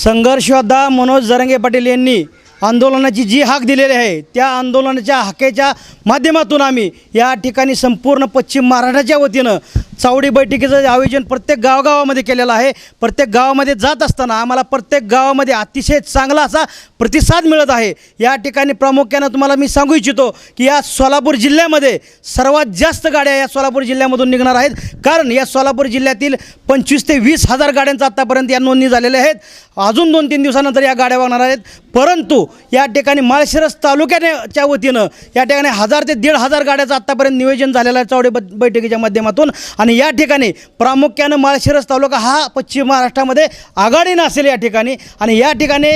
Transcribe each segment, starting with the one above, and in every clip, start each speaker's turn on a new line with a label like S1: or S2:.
S1: संघर्षयोद्धा मनोज जरंगे पाटील यांनी आंदोलनाची जी हाक दिलेली आहे त्या आंदोलनाच्या हाकेच्या माध्यमातून आम्ही या ठिकाणी संपूर्ण पश्चिम महाराष्ट्राच्या वतीनं चावडी बैठकीचं आयोजन प्रत्येक गावगावामध्ये केलेलं आहे. प्रत्येक गावामध्ये जात असताना आम्हाला प्रत्येक गावामध्ये अतिशय चांगला असा प्रतिसाद मिळत आहे. या ठिकाणी प्रामुख्यानं तुम्हाला मी सांगू इच्छितो की या सोलापूर जिल्ह्यामध्ये सर्वात जास्त गाड्या या सोलापूर जिल्ह्यामधून निघणार आहेत. कारण या सोलापूर जिल्ह्यातील पंचवीस ते वीस हजार गाड्यांचा आत्तापर्यंत या नोंदणी झालेल्या आहेत. अजून दोन तीन दिवसानंतर या गाड्या वागणार आहेत. परंतु या ठिकाणी माळशिरस तालुक्यानेच्या वतीनं या ठिकाणी हजार ते दीड हजार गाड्याचं आत्तापर्यंत नियोजन झालेलं आहे चौडे ब- बैठकीच्या माध्यमातून. आणि आणि या ठिकाणी प्रामुख्यानं माळशिरस तालुका हा पश्चिम महाराष्ट्रामध्ये आघाडीनं असेल या ठिकाणी. आणि या ठिकाणी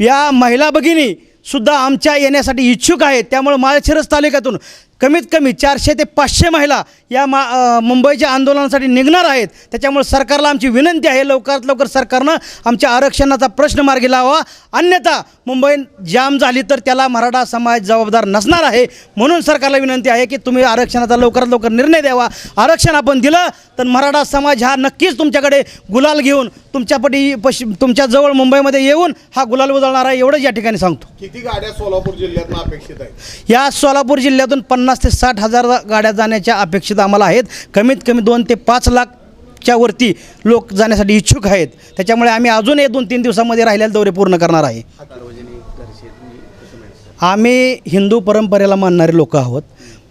S1: या महिला भगिनी सुद्धा आमच्या येण्यासाठी इच्छुक आहेत. त्यामुळे माळशिरस तालुक्यातून कमीत कमी चारशे ते पाचशे महिला या मा मुंबईच्या आंदोलनासाठी निघणार आहेत. त्याच्यामुळे सरकारला आमची विनंती आहे लवकरात लवकर सरकारनं आमच्या आरक्षणाचा प्रश्न मार्गी लावा अन्यथा मुंबई जाम झाली तर त्याला मराठा समाज जबाबदार नसणार आहे. म्हणून सरकारला विनंती आहे की तुम्ही आरक्षणाचा लवकरात लवकर निर्णय द्यावा. आरक्षण आपण दिलं तर मराठा समाज हा नक्कीच तुमच्याकडे गुलाल घेऊन तुमच्यापटी पश्चिम तुमच्याजवळ मुंबईमध्ये येऊन हा गुलाल उधळणार आहे एवढंच या ठिकाणी सांगतो.
S2: किती गाड्या सोलापूर जिल्ह्यात अपेक्षित आहेत?
S1: या सोलापूर जिल्ह्यातून पन्नास ते साठ हजार गाड्या जाण्याच्या अपेक्षित आम्हाला आहेत. कमीत कमी दोन ते पाच लाखच्या वरती लोक जाण्यासाठी इच्छुक आहेत. त्याच्यामुळे आम्ही अजून एक दोन तीन दिवसामध्ये राहिलेले दौरे पूर्ण करणार आहे. आम्ही हिंदू परंपरेला मानणारे लोक आहोत.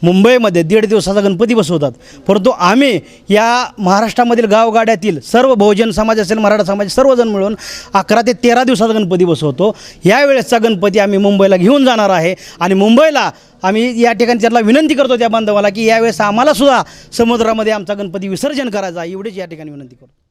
S1: मुंबईमध्ये दीड दिवसाचा गणपती बसवतात. परंतु आम्ही या महाराष्ट्रामधील गावगाड्यातील सर्व बहुजन समाज असेल मराठा समाज सर्वजण मिळून अकरा ते तेरा दिवसाचा गणपती बसवतो. यावेळेसचा गणपती आम्ही मुंबईला घेऊन जाणार आहे आणि मुंबईला आम्ही या ठिकाणी त्याला विनंती करतो त्या बांधवाला की यावेळेस आम्हालासुद्धा समुद्रामध्ये आमचा गणपती विसर्जन करायचा आहे. एवढीच या ठिकाणी विनंती करतो.